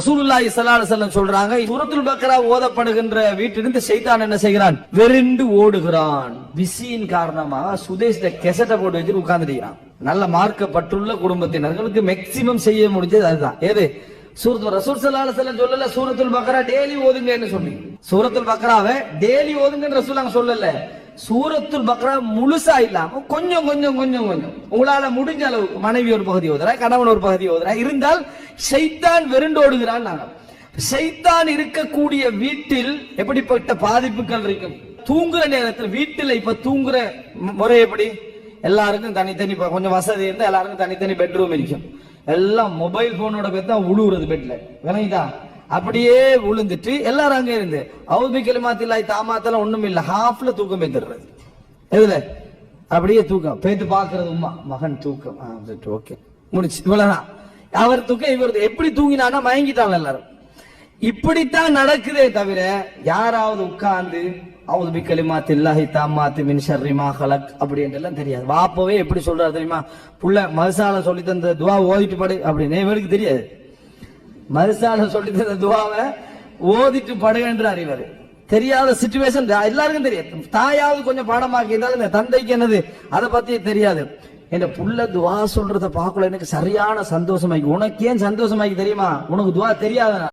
ரசூலுல்லாஹி ஸல்லல்லாஹு அலைஹி வஸல்லம் சொல்றாங்க சூரத்துல் பக்ரா ஓதப்படுகின்ற வீட்டிலிருந்து சைத்தான் என்ன செய்கிறான்? வெறிண்டு ஓடுகிறான். விசியின் காரணமாக சுதேஷ்ல கெசட்டை போட்டு வச்சுட்டு உட்கார்ந்துட்டான் நல்ல மார்க்கப்பட்டுள்ள குடும்பத்தினர்களுக்கு மேக்சிமம் செய்ய முடிஞ்சது அதுதான். ஏது? சூரத்து ரசூல் ஸல்லல்லாஹு அலைஹி வஸல்லம் சொல்லல சூரத்துல் பக்ரா டெய்லி ஓதுங்கன்னு சொன்னீங்க. சூரத்துல் பக்ராவை டெய்லி ஓதுங்கன்னு ரசூல் சொல்லல. சூரத்துல் பக்ரா முழுசா இல்லாம கொஞ்சம் கொஞ்சம் கொஞ்சம் கொஞ்சம். உங்களால முடிஞ்ச அளவுக்கு மனைவி ஒரு பகுதி ஓதுறா கணவன் ஒரு பகுதி ஓதுறா. இருந்தால் ஷைத்தான் வெருண்டோடுகிறான் நாங்க. ஷைத்தான் இருக்கக்கூடிய வீட்டில் எப்படிப்பட்ட பாதிப்புகள் இருக்கும்? தூங்குற நேரத்தில் வீட்டில் இப்ப தூங்குற முறை எப்படி? எல்லாருக்கும் தனித்தனி கொஞ்சம் வசதி இருந்தால் எல்லாருக்கும் தனித்தனி பெட்ரூம் இருக்கும். எல்லாம் மொபைல் போனோட பேர் தான் உழுவுறது பெட்ல விளங்கிதா? அப்படியே விழுந்துட்டு எல்லாரும் அங்கே இருந்து அவுபி கலிமாத்தில்லாய் தாமாத்தெல்லாம் ஒண்ணும் இல்லை ஹாஃப்ல தூக்கம் பேத்துடுறது எதுல? அப்படியே தூக்கம். பேத்து பாக்குறது உமா மகன் தூக்கம். ஓகே. முடிச்சு. இவ்வளவுதான். அவர் தூக்கம் இவர் எப்படி தூங்கினானா மயங்கிட்டாங்க எல்லாரும். இப்படித்தான் நடக்குதே தவிர யாராவது உட்கார்ந்து அவுது பி தில்லாஹி இல்லாஹி தாமாத்து மின் ஷர்ரி ஹலக் அப்படின்றலாம் தெரியாது. வாப்பவே எப்படி சொல்றாரு தெரியுமா? புள்ள மதுசால சொல்லி தந்த துவா ஓதிட்டு படு அப்படின்னு. இவருக்கு தெரியாது. மதுசால சொல்லி தந்த துவாவை ஓதிட்டு படுகின்றார் இவர். தெரியாத சுச்சுவேஷன் எல்லாருக்கும் தெரியும். தாயாவது கொஞ்சம் பாடமாக்கி இருந்தாலும் இந்த தந்தைக்கு என்னது? அதை பத்தி தெரியாது. என் புள்ள துவா சொல்றத பார்க்கல. எனக்கு சரியான சந்தோஷமாக்கி உனக்கு ஏன் சந்தோஷமாக்கி தெரியுமா? உனக்கு துவா தெரியாத?